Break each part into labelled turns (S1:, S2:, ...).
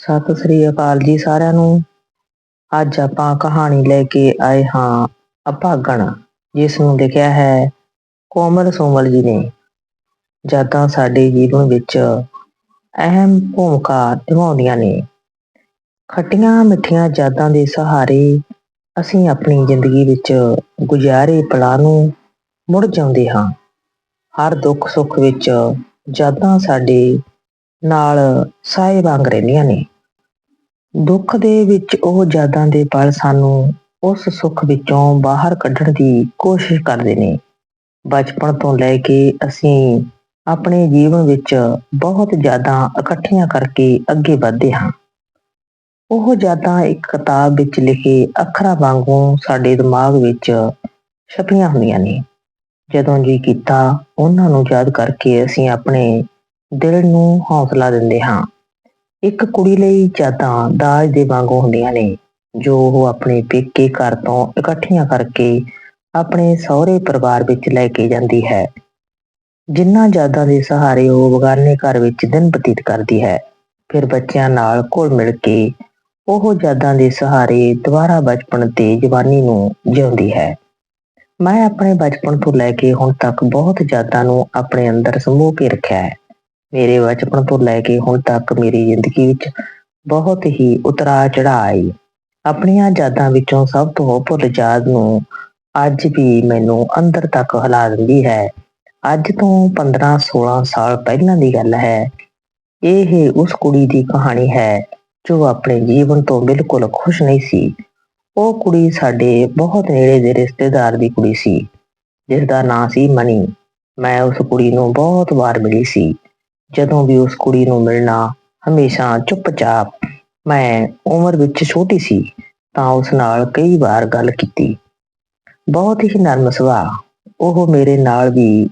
S1: ਸਤਿ ਸ੍ਰੀ ਅਕਾਲ ਜੀ ਸਾਰਿਆਂ ਨੂੰ। ਅੱਜ ਆਪਾਂ ਕਹਾਣੀ ਲੈ ਕੇ ਆਏ ਹਾਂ ਅਭਾਗਣ, ਜਿਸ ਨੂੰ ਲਿਖਿਆ ਹੈ ਕੋਮਲ ਸੋਮਲ ਜੀ ਨੇ। ਜਦਾਂ ਸਾਡੇ ਜੀਵਨ ਵਿੱਚ ਅਹਿਮ ਭੂਮਿਕਾ ਨਿਭਾਉਂਦੀਆਂ ਨੇ। ਖੱਟੀਆਂ ਮਿੱਠੀਆਂ ਯਾਦਾਂ ਦੇ ਸਹਾਰੇ ਅਸੀਂ ਆਪਣੀ ਜ਼ਿੰਦਗੀ ਵਿੱਚ ਗੁਜ਼ਾਰੇ ਪਲਾਂ ਨੂੰ ਮੁੜ ਜਾਂਦੇ ਹਾਂ। ਹਰ ਦੁੱਖ ਸੁੱਖ ਵਿੱਚ ਯਾਦਾਂ ਸਾਡੇ ਨਾਲ ਸਾਏ ਵਾਂਗ ਰਹਿੰਦੀਆਂ ਨੇ। ਦੁੱਖ ਦੇ ਵਿੱਚ ਉਹ ਯਾਦਾਂ ਦੇ ਪਲ ਸਾਨੂੰ ਉਸ ਸੁੱਖ ਵਿੱਚੋਂ ਬਾਹਰ ਕੱਢਣ ਦੀ ਕੋਸ਼ਿਸ਼ ਕਰਦੇ ਨੇ। ਬਚਪਨ ਤੋਂ ਲੈ ਕੇ ਅਸੀਂ ਆਪਣੇ ਜੀਵਨ ਵਿੱਚ ਬਹੁਤ ਯਾਦਾਂ ਇਕੱਠੀਆਂ ਕਰਕੇ ਅੱਗੇ ਵਧਦੇ ਹਾਂ। ਉਹ ਯਾਦਾਂ ਇੱਕ ਕਿਤਾਬ ਵਿੱਚ ਲਿਖੇ ਅੱਖਰਾਂ ਵਾਂਗੂ ਸਾਡੇ ਦਿਮਾਗ ਵਿੱਚ ਛਪੀਆਂ ਹੁੰਦੀਆਂ ਨੇ। ਜਦੋਂ ਜੀ ਕੀਤਾ, ਉਹਨਾਂ ਨੂੰ ਯਾਦ ਕਰਕੇ ਅਸੀਂ ਆਪਣੇ ਦਿਲ ਨੂੰ ਹੌਸਲਾ ਦਿੰਦੇ ਹਾਂ। ਇੱਕ ਕੁੜੀ ਲਈ ਯਾਦਾਂ ਦਾਜ ਦੇ ਵਾਂਗੂ ਹੁੰਦੀਆਂ ਨੇ, ਜੋ ਉਹ ਆਪਣੇ ਪੇਕੇ ਘਰ ਤੋਂ ਇਕੱਠੀਆਂ ਕਰਕੇ ਆਪਣੇ ਸਹੁਰੇ ਪਰਿਵਾਰ ਵਿੱਚ ਲੈ ਕੇ ਜਾਂਦੀ ਹੈ। ਜਿਨ੍ਹਾਂ ਯਾਦਾਂ ਦੇ ਸਹਾਰੇ ਉਹ ਬਗਾਨੇ ਘਰ ਵਿੱਚ ਦਿਨ ਬਤੀਤ ਕਰਦੀ ਹੈ, ਫਿਰ ਬੱਚਿਆਂ ਨਾਲ ਘੁਲ ਮਿਲ ਕੇ ਉਹ ਯਾਦਾਂ ਦੇ ਸਹਾਰੇ ਦੁਬਾਰਾ ਬਚਪਨ ਤੇ ਜਵਾਨੀ ਨੂੰ ਜਿਉਂਦੀ ਹੈ। ਮੈਂ ਆਪਣੇ ਬਚਪਨ ਤੋਂ ਲੈ ਕੇ ਹੁਣ ਤੱਕ ਬਹੁਤ ਯਾਦਾਂ ਨੂੰ ਆਪਣੇ ਅੰਦਰ ਸਮੋਹ ਕੇ ਰੱਖਿਆ ਹੈ। ਮੇਰੇ ਬਚਪਨ ਤੋਂ ਲੈ ਕੇ ਹੁਣ ਤੱਕ ਮੇਰੀ ਜ਼ਿੰਦਗੀ ਵਿੱਚ ਬਹੁਤ ਹੀ ਉਤਰਾਅ ਚੜ੍ਹਾਅ ਆਈ। ਆਪਣੀਆਂ ਯਾਦਾਂ ਵਿੱਚੋਂ ਸਭ ਤੋਂ ਭੁੱਲ ਯਾਦ ਨੂੰ ਅੱਜ ਵੀ ਮੈਨੂੰ ਅੰਦਰ ਤੱਕ ਹਿਲਾ ਦਿੰਦੀ ਹੈ। ਅੱਜ ਤੋਂ 15-16 ਸਾਲ ਪਹਿਲਾਂ ਦੀ ਗੱਲ ਹੈ। ਇਹ ਉਸ ਕੁੜੀ ਦੀ ਕਹਾਣੀ ਹੈ ਜੋ ਆਪਣੇ ਜੀਵਨ ਤੋਂ ਬਿਲਕੁਲ ਖੁਸ਼ ਨਹੀਂ ਸੀ। ਉਹ ਕੁੜੀ ਸਾਡੇ ਬਹੁਤ ਨੇੜੇ ਦੇ ਰਿਸ਼ਤੇਦਾਰ ਦੀ ਕੁੜੀ ਸੀ। ਜਿਸ ਦਾ ਨਾਂ ਸੀ ਮਨੀ। ਮੈਂ ਉਸ ਕੁੜੀ ਨੂੰ ਬਹੁਤ ਵਾਰ ਮਿਲੀ ਸੀ। ਜਦੋਂ ਵੀ ਉਸ ਕੁੜੀ ਨੂੰ ਮਿਲਣਾ, ਹਮੇਸ਼ਾ ਚੁੱਪਚਾਪ। ਮੈਂ ਉਮਰ ਵਿੱਚ ਛੋਟੀ ਸੀ, ਤਾਂ ਉਸ ਨਾਲ ਕਈ ਵਾਰ ਗੱਲ ਕੀਤੀ। ਬਹੁਤ ਹੀ ਨਰਮ ਸੁਭਾਅ। ਉਹ ਮੇਰੇ ਨਾਲ ਵੀ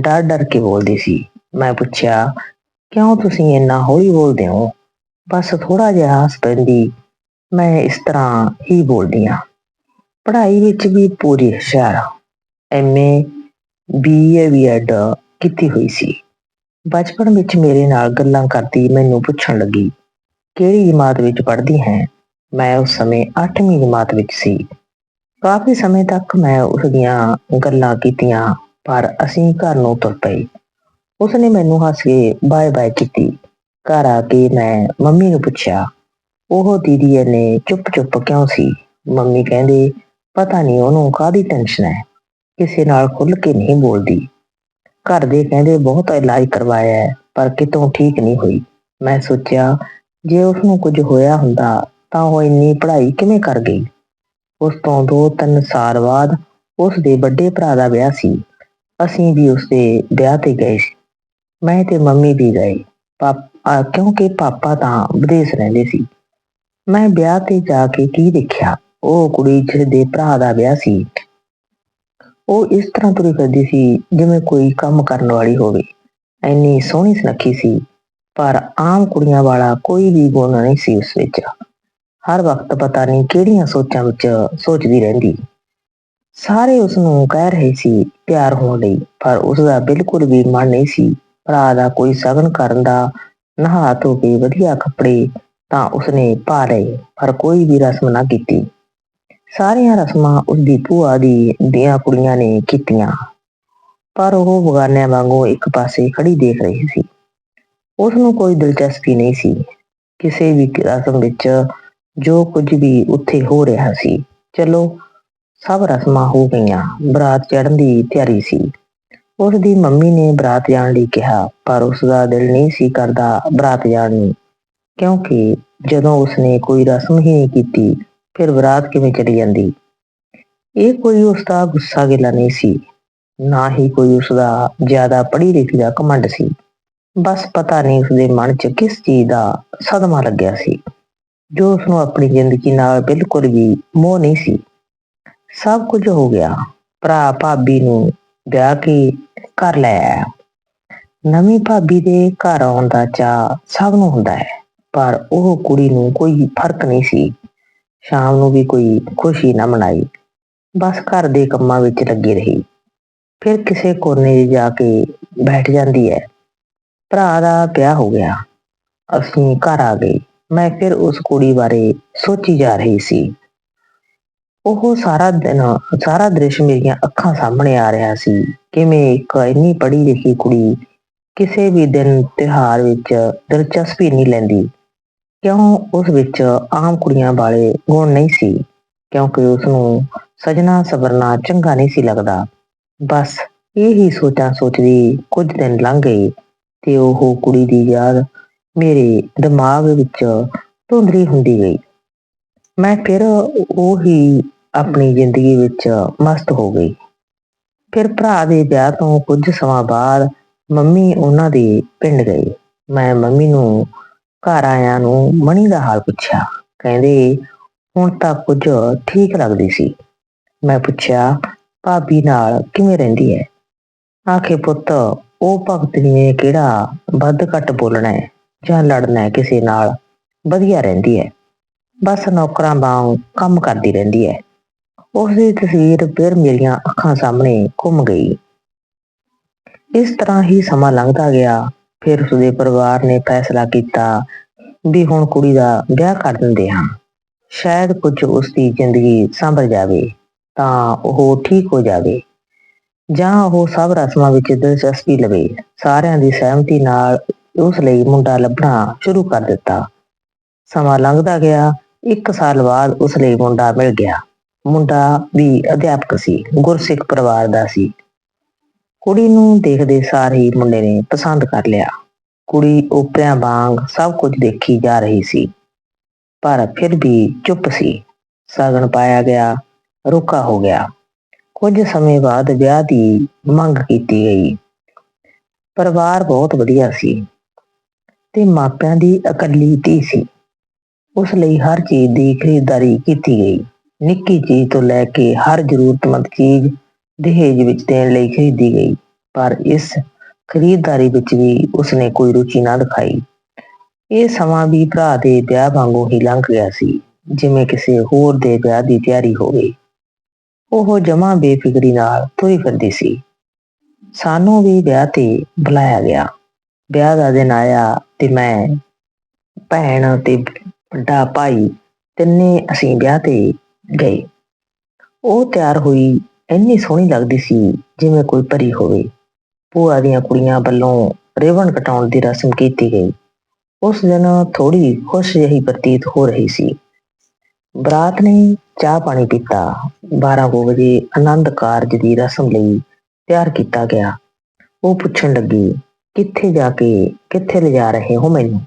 S1: ਡਰ ਡਰ ਕੇ ਬੋਲਦੀ ਸੀ। ਮੈਂ ਪੁੱਛਿਆ, ਕਿਉਂ ਤੁਸੀਂ ਇੰਨਾ ਹੌਲੀ ਬੋਲਦੇ ਹੋ? ਬਸ ਥੋੜਾ ਜਿਹਾ ਹੱਸ ਪੈਂਦੀ। ਮੈਂ ਇਸ ਤਰ੍ਹਾਂ ਹੀ ਬੋਲਦੀ ਹਾਂ। ਪੜ੍ਹਾਈ ਵਿੱਚ ਵੀ ਪੂਰੀ ਹੁਸ਼ਿਆਰ ਐਮਏ ਬੀਏ ਐਡ ਕੀਤੀ ਹੋਈ ਸੀ। ਬਚਪਨ ਵਿੱਚ ਮੇਰੇ ਨਾਲ ਗੱਲਾਂ ਕਰਦੀ ਮੈਨੂੰ ਪੁੱਛਣ ਲੱਗੀ, ਕਿਹੜੀ ਜਮਾਤ ਵਿੱਚ ਪੜ੍ਹਦੀ ਹੈ? ਮੈਂ ਉਸ ਸਮੇਂ 8ਵੀਂ ਜਮਾਤ ਵਿੱਚ ਸੀ। ਕਾਫੀ ਸਮੇਂ ਤੱਕ ਮੈਂ ਉਸ ਦੀਆਂ ਗੱਲਾਂ ਕੀਤੀਆਂ, ਪਰ ਅਸੀਂ ਘਰ ਨੂੰ ਤੁਰ ਪਏ। ਉਸਨੇ ਮੈਨੂੰ ਹੱਸ ਕੇ ਬਾਏ ਬਾਏ ਕੀਤੀ। ਘਰ ਆ ਕੇ ਮੈਂ ਮੰਮੀ ਨੂੰ ਪੁੱਛਿਆ, ਉਹ ਦੀਦੀ ਨੇ ਚੁੱਪ ਚੁੱਪ ਕਿਉਂ ਸੀ? ਮੰਮੀ ਕਹਿੰਦੇ, ਪਤਾ ਨਹੀਂ ਉਹਨੂੰ ਕਾਦੀ ਟੈਨਸ਼ਨ ਹੈ। ਕਿਸੇ ਨਾਲ ਖੁੱਲ ਕੇ ਨਹੀਂ ਬੋਲਦੀ। ਘਰ ਦੇ ਕਹਿੰਦੇ ਬਹੁਤ ਇਲਾਜ ਕਰਵਾਇਆ ਹੈ, ਪਰ ਕਿਤੋਂ ਠੀਕ ਨਹੀਂ ਹੋਈ। ਮੈਂ ਸੋਚਿਆ, ਜੇ ਉਸ ਨੂੰ ਕੁਝ ਹੋਇਆ ਹੁੰਦਾ, ਤਾਂ ਉਹ ਇੰਨੀ ਪੜ੍ਹਾਈ ਕਿਵੇਂ ਕਰ ਗਈ? ਉਸ ਤੋਂ 2-3 ਸਾਲ ਬਾਅਦ ਉਸ ਦੇ ਵੱਡੇ ਭਰਾ ਦਾ ਵਿਆਹ ਸੀ। ਅਸੀਂ ਵੀ ਉਸ ਦੇ ਵਿਆਹ ਤੇ ਗਏ ਸੀ। ਮੈਂ ਤੇ ਮੰਮੀ ਵੀ ਗਏ। ਪਾਪਾ ਕਿਉਂਕਿ ਪਾਪਾ ਤਾਂ ਵਿਦੇਸ਼ ਰਹਿੰਦੇ ਸੀ। ਮੈਂ ਵਿਆਹ ਤੇ ਜਾ ਕੇ ਕੀ ਦੇਖਿਆ? ਉਹ ਕੁੜੀ ਜਿਸ ਦੇ ਭਰਾ ਦਾ ਵਿਆਹ ਸੀ। ਉਹ ਇਸ ਤਰ੍ਹਾਂ ਤੁਰੀ ਫਿਰਦੀ ਸੀ ਜਿਵੇਂ ਕੋਈ ਕੰਮ ਕਰਨ ਵਾਲੀ ਹੋਵੇ। ਐਨੀ ਸੋਹਣੀ ਸੁਨੱਖੀ ਸੀ, ਪਰ ਆਮ ਕੁੜੀਆਂ ਵਾਲਾ ਕੋਈ ਵੀ ਗੁਣ ਨਹੀਂ ਸੀ ਉਸ ਵਿੱਚ। ਹਰ ਵਕਤ ਪਤਾ ਨਹੀਂ ਕਿਹੜੀਆਂ ਸੋਚਾਂ ਵਿੱਚ ਸੋਚਦੀ ਰਹਿੰਦੀ। ਸਾਰੇ ਉਸ ਨੂੰ ਕਹਿ ਰਹੇ ਸੀ ਪਿਆਰ ਹੋਣ ਲਈ, ਪਰ ਉਸ ਦਾ ਬਿਲਕੁਲ ਵੀ ਮਨ ਨਹੀਂ ਸੀ। ਭਰਾ ਦਾ ਕੋਈ ਸਗਨ ਕਰਨ ਦਾ, ਨਹਾ ਧੋ ਕੇ ਵਧੀਆ ਕੱਪੜੇ ਤਾਂ ਉਸਨੇ ਪਾ ਲਏ, ਪਰ ਕੋਈ ਵੀ ਰਸਮ ਨਾ ਕੀਤੀ। ਸਾਰੀਆਂ ਰਸਮਾਂ ਉਸਦੀ ਭੂਆ ਦੀ ਦੀਆਂ ਕੁੜੀਆਂ ਨੇ ਕੀਤੀਆਂ। ਪਰ ਉਹ ਬਗਾਨਿਆਂ ਵਾਂਗੂ ਇੱਕ ਪਾਸੇ ਖੜੀ ਦੇਖ ਰਹੀ ਸੀ। ਉਸ ਨੂੰ ਕੋਈ ਦਿਲਚਸਪੀ ਨਹੀਂ ਸੀ। ਕਿਸੇ ਵੀ ਰਸਮ ਵਿੱਚ ਜੋ ਕੁਝ ਵੀ ਉੱਥੇ ਹੋ ਰਿਹਾ ਸੀ, ਚਲੋ, ਸਭ ਰਸਮਾਂ ਹੋ ਗਈਆਂ, ਬਰਾਤ ਚੜ੍ਹਨ ਦੀ ਤਿਆਰੀ ਸੀ। ਉਸ ਦੀ ਮੰਮੀ ਨੇ ਬਰਾਤ ਜਾਣ ਲਈ ਕਿਹਾ, ਪਰ ਉਸ ਦਾ ਦਿਲ ਨਹੀਂ ਸੀ ਕਰਦਾ ਬਰਾਤ ਜਾਣ ਨੂੰ, ਕਿਉਂਕਿ ਜਦੋਂ ਉਸਨੇ ਕੋਈ ਰਸਮ ਹੀ ਨਹੀਂ ਕੀਤੀ ਫਿਰ ਬਰਾਤ ਕਿਵੇਂ ਚਲੀ ਜਾਂਦੀ? ਇਹ ਕੋਈ ਉਸ ਦਾ ਗੁੱਸਾ ਗਿਲਾ ਨਹੀਂ ਸੀ, ਨਾ ਹੀ ਕੋਈ ਉਸ ਦਾ ਜ਼ਿਆਦਾ ਪੜ੍ਹੀ ਲਿਖੀ ਦਾ ਕਮੰਡ ਸੀ। ਬਸ ਪਤਾ ਨਹੀਂ ਉਸ ਦੇ ਮਨ 'ਚ ਕਿਸ ਚੀਜ਼ ਦਾ ਸਦਮਾ ਲੱਗਿਆ ਸੀ, ਜੋ ਉਸ ਨੂੰ ਆਪਣੀ ਜ਼ਿੰਦਗੀ ਨਾਲ ਬਿਲਕੁਲ ਵੀ ਮੋਹ ਨਹੀਂ ਸੀ। ਸਭ ਕੁਝ ਹੋ ਗਿਆ। ਭਰਾ ਭਾਬੀ ਨੂੰ ਵਿਆਹ ਕੇ ਘਰ ਲੈ ਆਇਆ। ਨਵੀਂ ਭਾਬੀ ਦੇ ਘਰ ਆਉਣ ਦਾ ਚਾਅ ਸਭ ਨੂੰ ਹੁੰਦਾ ਹੈ, ਪਰ ਉਹ ਕੁੜੀ ਨੂੰ ਕੋਈ ਫ਼ਰਕ ਨਹੀਂ ਸੀ। ਸ਼ਾਮ ਨੂੰ ਵੀ ਕੋਈ ਖੁਸ਼ੀ ਨਾ ਮਨਾਈ। ਬਸ ਘਰ ਦੇ ਕੰਮਾਂ ਵਿੱਚ ਲੱਗੀ ਰਹੀ। ਫਿਰ ਕਿਸੇ ਕੋਨੇ ਜਾ ਕੇ ਬੈਠ ਜਾਂਦੀ ਹੈ ਭਰਾ ਦਾ ਵਿਆਹ ਹੋ ਗਿਆ। ਅਸੀਂ ਘਰ ਆ ਗਏ। ਮੈਂ ਫਿਰ ਉਸ ਕੁੜੀ ਬਾਰੇ ਸੋਚੀ ਜਾ ਰਹੀ ਸੀ। ਉਹ ਸਾਰਾ ਦਿਨ, ਸਾਰਾ ਦ੍ਰਿਸ਼ ਮੇਰੀਆਂ ਅੱਖਾਂ ਸਾਹਮਣੇ ਆ ਰਿਹਾ ਸੀ ਕਿਵੇਂ ਇੱਕ ਇੰਨੀ ਪੜ੍ਹੀ ਲਿਖੀ ਕੁੜੀ ਕਿਸੇ ਵੀ ਦਿਨ ਤਿਉਹਾਰ ਵਿੱਚ ਦਿਲਚਸਪੀ ਨਹੀਂ ਲੈਂਦੀ। ਕਿਉਂ ਉਸ ਵਿੱਚ ਆਮ ਕੁੜੀਆਂ ਵਾਲੇ ਗੁਣ ਨਹੀਂ ਸੀ? ਕਿਉਂਕਿ ਉਸ ਨੂੰ ਸਜਣਾ ਸਬਰਨਾ ਚੰਗਾ ਨਹੀਂ ਸੀ ਲੱਗਦਾ। ਬਸ ਇਹ ਹੀ ਸੋਚਾਂ ਸੋਚਦੀ ਕੁਝ ਦਿਨ ਲੰਘ ਗਏ ਤੇ ਉਹ ਕੁੜੀ ਦੀ ਯਾਦ ਮੇਰੇ ਦਿਮਾਗ ਵਿੱਚ ਧੁੰਦਲੀ ਹੁੰਦੀ ਗਈ। ਮੈਂ ਫਿਰ ਉਹੀ ਆਪਣੀ ਜ਼ਿੰਦਗੀ ਵਿੱਚ ਮਸਤ ਹੋ ਗਈ। ਫਿਰ ਭਰਾ ਦੇ ਵਿਆਹ ਤੋਂ ਕੁਝ ਸਮਾਂ ਬਾਅਦ ਮੰਮੀ ਉਹਨਾਂ ਦੇ ਪਿੰਡ ਗਈ ਮੈਂ ਮੰਮੀ ਨੂੰ ਘਰ ਆਇਆਂ ਨੂੰ ਮਣੀ ਦਾ ਹਾਲ ਪੁੱਛਿਆ। ਕਹਿੰਦੇ, ਹੁਣ ਤਾਂ ਕੁਝ ਠੀਕ ਲੱਗਦੀ ਸੀ। ਮੈਂ ਪੁੱਛਿਆ, ਭਾਬੀ ਨਾਲ ਕਿਵੇਂ ਰਹਿੰਦੀ ਹੈ ਆਖੇ ਪੁੱਤ, ਉਹ ਭਗਤਨੀ ਨੇ ਕਿਹੜਾ ਵੱਧ ਘੱਟ ਬੋਲਣਾ ਹੈ ਜਾਂ ਲੜਨਾ ਹੈ ਕਿਸੇ ਨਾਲ? ਵਧੀਆ ਰਹਿੰਦੀ ਹੈ ਬਸ ਨੌਕਰਾਂ ਵਾਂਗ ਕੰਮ ਕਰਦੀ ਰਹਿੰਦੀ ਹੈ ਉਸ ਦੀ ਤਸਵੀਰ ਫਿਰ ਮੇਰੀਆਂ ਅੱਖਾਂ ਸਾਹਮਣੇ ਘੁੰਮ ਗਈ। ਇਸ ਤਰ੍ਹਾਂ ਹੀ ਸਮਾਂ ਲੰਘਦਾ ਗਿਆ। ਫਿਰ ਉਸਦੇ ਪਰਿਵਾਰ ਨੇ ਫੈਸਲਾ ਕੀਤਾ ਵੀ ਹੁਣ ਕੁੜੀ ਦਾ ਵਿਆਹ ਕਰ ਦਿੰਦੇ ਹਾਂ। ਸ਼ਾਇਦ ਕੁਝ ਉਸ ਦੀ ਜ਼ਿੰਦਗੀ ਸੰਭਲ ਜਾਵੇ, ਤਾਂ ਉਹ ਠੀਕ ਹੋ ਜਾਵੇ। ਜਾਂ ਉਹ ਸਭ ਰਸਮਾਂ ਵਿੱਚ ਦਿਲਚਸਪੀ ਲਵੇ। ਸਾਰਿਆਂ ਦੀ ਸਹਿਮਤੀ ਨਾਲ ਉਸ ਲਈ ਮੁੰਡਾ ਲੱਭਣਾ ਸ਼ੁਰੂ ਕਰ ਦਿੱਤਾ। ਸਮਾਂ ਲੰਘਦਾ ਗਿਆ। ਇੱਕ ਸਾਲ ਬਾਅਦ ਉਸ ਲਈ ਮੁੰਡਾ ਮਿਲ ਗਿਆ। ਮੁੰਡਾ ਵੀ ਅਧਿਆਪਕ ਸੀ, ਗੁਰਸਿੱਖ ਪਰਿਵਾਰ ਦਾ ਸੀ। ਕੁੜੀ ਨੂੰ ਦੇਖਦੇ ਸਾਰ ਹੀ ਮੁੰਡੇ ਨੇ ਪਸੰਦ ਕਰ ਲਿਆ। ਕੁੜੀ ਓਪਰਿਆਂ ਵਾਂਗ ਸਭ ਕੁਝ ਦੇਖੀ ਜਾ ਰਹੀ ਸੀ। ਪਰ ਫਿਰ ਵੀ ਚੁੱਪ ਸੀ। ਸਾਗਣ ਪਾਇਆ ਗਿਆ, ਰੁਕਾ ਹੋ ਗਿਆ। ਕੁਝ ਸਮੇਂ ਬਾਅਦ ਵਿਆਹ ਦੀ ਮੰਗ ਕੀਤੀ ਗਈ। ਪਰਿਵਾਰ ਬਹੁਤ ਵਧੀਆ ਸੀ ਤੇ ਮਾਪਿਆਂ ਦੀ ਇਕੱਲੀ ਧੀ ਸੀ। ਉਸ ਲਈ ਹਰ ਚੀਜ਼ ਦੀ ਖਰੀਦਦਾਰੀ ਕੀਤੀ ਗਈ। ਨਿੱਕੀ ਚੀਜ਼ ਤੋਂ ਲੈ ਕੇ ਹਰ ਜ਼ਰੂਰਤਮੰਦ ਚੀਜ਼ ਦਹੇਜ ਵਿੱਚ ਦੇਣ ਲਈ ਖਰੀਦੀ ਗਈ, ਪਰ ਇਸ ਖਰੀਦਦਾਰੀ ਵਿੱਚ ਵੀ ਉਸਨੇ ਕੋਈ ਰੁਚੀ ਨਾ ਦਿਖਾਈ। ਇਹ ਸਮਾਂ ਵੀ ਭਰਾ ਦੇ ਵਿਆਹ ਵਾਂਗੂ ਹੀ ਲੰਘ ਗਿਆ ਸੀ, ਜਿਵੇਂ ਕਿਸੇ ਹੋਰ ਦੇ ਵਿਆਹ ਦੀ ਤਿਆਰੀ ਹੋਵੇ। ਉਹ ਜਮਾਂ ਬੇਫਿਕਰੀ ਨਾਲ ਤੁਰੀ ਫਿਰਦੀ ਸੀ। ਸਾਨੂੰ ਵੀ ਵਿਆਹ ਤੇ ਬੁਲਾਇਆ ਗਿਆ। ਵਿਆਹ ਦਾ ਦਿਨ ਆਇਆ ਤੇ ਮੈਂ, ਭੈਣ ਤੇ ਵੱਡਾ ਭਾਈ ਤਿੰਨੇ ਅਸੀਂ ਵਿਆਹ ਤੇ ਗਏ। ਉਹ ਤਿਆਰ ਹੋਈ ਇੰਨੀ ਸੋਹਣੀ ਲੱਗਦੀ ਸੀ ਜਿਵੇਂ ਕੋਈ ਪਰੀ ਹੋਵੇ। ਭੂਆ ਦੀਆਂ ਕੁੜੀਆਂ ਵੱਲੋਂ ਰੇਵਣ ਕਟਾਉਣ ਦੀ ਰਸਮ ਕੀਤੀ ਗਈ। ਉਸ ਦਿਨ ਥੋੜੀ ਖੁਸ਼ ਜਿਹੀ ਪ੍ਰਤੀਤ ਹੋ ਰਹੀ ਸੀ। ਬਰਾਤ ਨੇ ਚਾਹ ਪਾਣੀ ਪੀਤਾ। 12 ਕੁ ਵਜੇ ਆਨੰਦ ਕਾਰਜ ਦੀ ਰਸਮ ਲਈ ਤਿਆਰ ਕੀਤਾ ਗਿਆ। ਉਹ ਪੁੱਛਣ ਲੱਗੀ, ਕਿੱਥੇ ਜਾ ਕੇ, ਕਿੱਥੇ ਲਿਜਾ ਰਹੇ ਹੋ ਮੈਨੂੰ?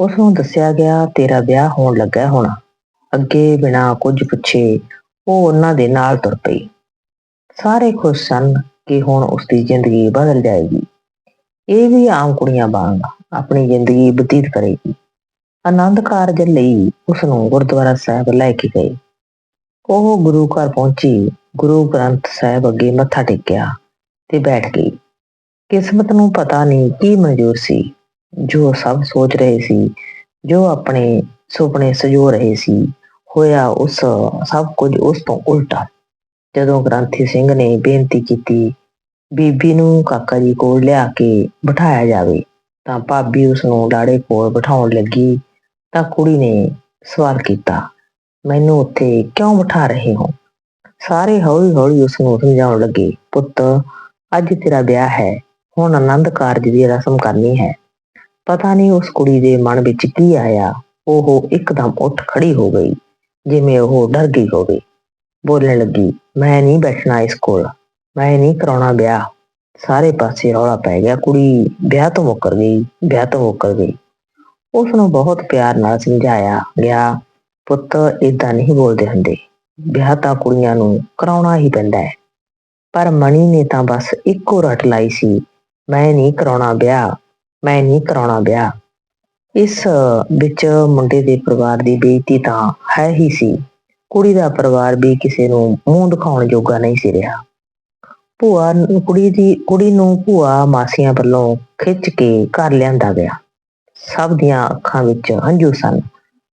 S1: ਉਸ ਨੂੰ ਦੱਸਿਆ ਗਿਆ, ਤੇਰਾ ਵਿਆਹ ਹੋਣ ਲੱਗਾ ਹੁਣ। ਅੱਗੇ ਬਿਨਾ ਕੁਝ ਪੁੱਛੇ ਉਹ ਉਹਨਾਂ ਦੇ ਨਾਲ ਤੁਰ ਪਈ। ਸਾਰੇ ਖੁਸ਼ ਸਨ ਕਿ ਹੁਣ ਉਸ ਦੀ ਜ਼ਿੰਦਗੀ ਬਦਲ ਜਾਏਗੀ। ਇਹ ਵੀ ਆਮ ਕੁੜੀਆਂ ਵਾਂਗ ਆਪਣੀ ਜ਼ਿੰਦਗੀ ਬਤੀਤ ਕਰੇਗੀ। ਆਨੰਦ ਕਾਰਜ ਲਈ ਉਸ ਨੂੰ ਗੁਰਦੁਆਰਾ ਸਾਹਿਬ ਲੈ ਕੇ ਗਏ। ਉਹ ਗੁਰੂ ਘਰ ਪਹੁੰਚੀ, ਗੁਰੂ ਗ੍ਰੰਥ ਸਾਹਿਬ ਅੱਗੇ ਮੱਥਾ ਟੇਕਿਆ ਤੇ ਬੈਠ ਗਈ। ਕਿਸਮਤ ਨੂੰ ਪਤਾ ਨਹੀਂ ਕੀ ਮਨਜ਼ੂਰ ਸੀ, ਜੋ ਸਭ ਸੋਚ ਰਹੇ ਸੀ, ਜੋ ਆਪਣੇ ਸੁਪਨੇ ਸਜੋ ਰਹੇ ਸੀ, ਹੋਇਆ ਉਸ ਸਭ ਕੁਝ ਉਸ ਤੋਂ ਉਲਟਾ। ਜਦੋਂ ਗ੍ਰੰਥੀ ਸਿੰਘ ਨੇ ਬੇਨਤੀ ਕੀਤੀ, ਬੀਬੀ ਨੂੰ ਕਾਕਾ ਜੀ ਕੋਲ ਲਿਆ ਕੇ ਬਿਠਾਇਆ ਜਾਵੇ, ਤਾਂ ਭਾਬੀ ਉਸ ਨੂੰ ਲਾੜੇ ਕੋਲ ਬਿਠਾਉਣ ਲੱਗੀ, ਤਾਂ ਕੁੜੀ ਨੇ ਸਵਾਲ ਕੀਤਾ, ਮੈਨੂੰ ਉੱਥੇ ਕਿਉਂ ਬਿਠਾ ਰਹੇ ਹੋ? ਸਾਰੇ ਹੌਲੀ ਹੌਲੀ ਉਸ ਨੂੰ ਸਮਝਾਉਣ ਲੱਗੇ, ਪੁੱਤ, ਅੱਜ ਤੇਰਾ ਵਿਆਹ ਹੈ, ਹੁਣ ਆਨੰਦ ਕਾਰਜ ਦੀ ਰਸਮ ਕਰਨੀ ਹੈ। ਪਤਾ ਨਹੀਂ ਉਸ ਕੁੜੀ ਦੇ ਮਨ ਵਿੱਚ ਕੀ ਆਇਆ, ਉਹ ਇੱਕਦਮ ਉੱਠ ਖੜੀ ਹੋ ਗਈ, ਜਿਵੇਂ ਉਹ ਡਰ ਗਈ ਹੋਵੇ। ਬੋਲਣ ਲੱਗੀ, ਮੈਂ ਨਹੀਂ ਬੈਠਣਾ ਇਸ ਕੋਲ, ਮੈਂ ਨਹੀਂ ਕਰਾਉਣਾ ਵਿਆਹ। ਸਾਰੇ ਪਾਸੇ ਰੌਲਾ ਪੈ ਗਿਆ, ਕੁੜੀ ਵਿਆਹ ਤੋਂ ਮੁੱਕਰ ਗਈ, ਵਿਆਹ ਤੋਂ ਮੁੱਕਰ ਗਈ। ਉਸ ਨੂੰ ਬਹੁਤ ਪਿਆਰ ਨਾਲ ਸਮਝਾਇਆ ਗਿਆ, ਪੁੱਤ ਇਦਾਂ ਨਹੀਂ ਬੋਲਦੇ ਹੁੰਦੇ। ਵਿਆਹ ਤਾਂ ਕੁੜੀਆਂ ਨੂੰ ਕਰਾਉਣਾ ਹੀ ਪੈਂਦਾ ਹੈ। ਪਰ ਮਣੀ ਨੇ ਤਾਂ ਬਸ ਇੱਕੋ ਰਟ ਲਾਈ ਸੀ, ਮੈਂ ਨਹੀਂ ਕਰਾਉਣਾ ਵਿਆਹ, ਮੈਂ ਨਹੀਂ ਕਰਾਉਣਾ ਵਿਆਹ। ਇਸ ਵਿੱਚ ਮੁੰਡੇ ਦੇ ਪਰਿਵਾਰ ਦੀ ਬੇਇੱਜ਼ਤੀ ਤਾਂ ਹੈ ਹੀ ਸੀ। ਕੁੜੀ ਦਾ ਪਰਿਵਾਰ ਵੀ ਕਿਸੇ ਨੂੰ ਮੂੰਹ ਦਿਖਾਉਣ ਜੋਗਾ ਨਹੀਂ ਸੀ ਰਿਹਾ। ਭੂਆ ਕੁੜੀ ਦੀ, ਕੁੜੀ ਨੂੰ ਭੂਆ ਮਾਸੀਆਂ ਵੱਲੋਂ ਖਿੱਚ ਕੇ ਘਰ ਲਿਆਂਦਾ ਗਿਆ। ਸਭ ਦੀਆਂ ਅੱਖਾਂ ਵਿੱਚ ਹੰਝੂ ਸਨ।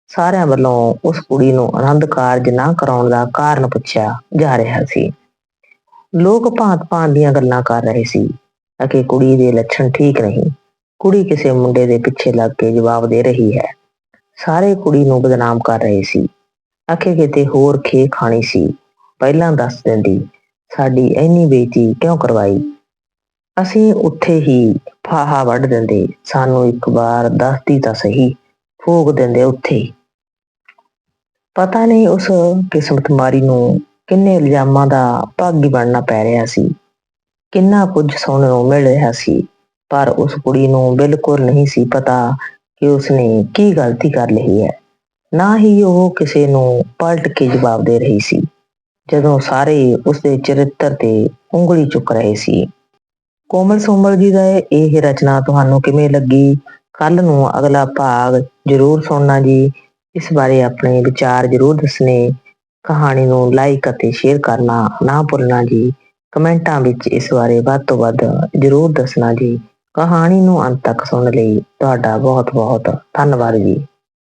S1: ਸਾਰਿਆਂ ਵੱਲੋਂ ਉਸ ਕੁੜੀ ਨੂੰ ਆਨੰਦ ਕਾਰਜ ਨਾ ਕਰਾਉਣ ਦਾ ਕਾਰਨ ਪੁੱਛਿਆ ਜਾ ਰਿਹਾ ਸੀ। ਲੋਕ ਭਾਂਤ-ਭਾਂਤ ਦੀਆਂ ਗੱਲਾਂ ਕਰ ਰਹੇ ਸੀ ਕਿ ਕੁੜੀ ਦੇ ਲੱਛਣ ਠੀਕ ਨਹੀਂ। ਕੁੜੀ ਕਿਸੇ ਮੁੰਡੇ ਦੇ ਪਿੱਛੇ ਲੱਗ ਕੇ ਜਵਾਬ ਦੇ ਰਹੀ ਹੈ। ਸਾਰੇ ਕੁੜੀ ਨੂੰ ਬਦਨਾਮ ਕਰ ਰਹੇ ਸੀ। ਆਖੇ ਕਿਤੇ ਹੋਰ ਖੇ ਖਾਣੀ ਸੀ। ਪਹਿਲਾਂ ਦੱਸ ਦਿੰਦੀ, ਸਾਡੀ ਇੰਨੀ ਬੇਇੱਜ਼ਤੀ ਕਿਉਂ ਕਰਵਾਈ? ਅਸੀਂ ਉੱਥੇ ਹੀ ਫਾਹਾ ਵੱਢ ਦਿੰਦੇ, ਸਾਨੂੰ ਇੱਕ ਵਾਰ ਦੱਸਦੀ ਤਾਂ ਸਹੀ, ਫੂਕ ਦਿੰਦੇ ਉੱਥੇ। ਪਤਾ ਨਹੀਂ ਉਸ ਕਿਸਮਤ ਮਾਰੀ ਨੂੰ ਕਿੰਨੇ ਇਲਜ਼ਾਮਾਂ ਦਾ ਭਾਗੀ ਬਣਨਾ ਪੈ ਰਿਹਾ ਸੀ। ਕਿੰਨਾ ਕੁਝ ਸੁਣਨ ਨੂੰ ਮਿਲ ਰਿਹਾ ਸੀ, ਪਰ ਉਸ ਕੁੜੀ ਨੂੰ ਬਿਲਕੁਲ ਨਹੀਂ ਸੀ ਪਤਾ ਕਿ ਉਸਨੇ ਕੀ ਗਲਤੀ ਕਰ ਲਈ ਹੈ। ਨਾ ਹੀ ਉਹ ਕਿਸੇ ਨੂੰ ਪਲਟ ਕੇ ਜਵਾਬ ਦੇ ਰਹੀ ਸੀ, ਜਦੋਂ ਸਾਰੇ ਉਸਦੇ ਚਰਿੱਤਰ ਤੇ ਉਂਗਲੀ ਚੁੱਕ ਰਹੇ ਸੀ। ਕੋਮਲ ਸੋਮਲ ਜੀ ਦਾ ਇਹ ਰਚਨਾ ਤੁਹਾਨੂੰ ਕਿਵੇਂ ਲੱਗੀ? ਕੱਲ ਨੂੰ ਅਗਲਾ ਭਾਗ ਜ਼ਰੂਰ ਸੁਣਨਾ ਜੀ। ਇਸ ਬਾਰੇ ਆਪਣੇ ਵਿਚਾਰ ਜ਼ਰੂਰ ਦੱਸਣੇ। ਕਹਾਣੀ ਨੂੰ ਲਾਈਕ ਅਤੇ ਸ਼ੇਅਰ ਕਰਨਾ ਨਾ ਭੁੱਲਣਾ ਜੀ। ਕਮੈਂਟਾਂ ਵਿੱਚ ਇਸ ਬਾਰੇ ਵੱਧ ਤੋਂ ਵੱਧ ਜ਼ਰੂਰ ਦੱਸਣਾ ਜੀ। ਕਹਾਣੀ ਨੂੰ ਅੰਤ ਤੱਕ ਸੁਣਨ ਲਈ ਤੁਹਾਡਾ ਬਹੁਤ ਬਹੁਤ ਧੰਨਵਾਦ ਜੀ।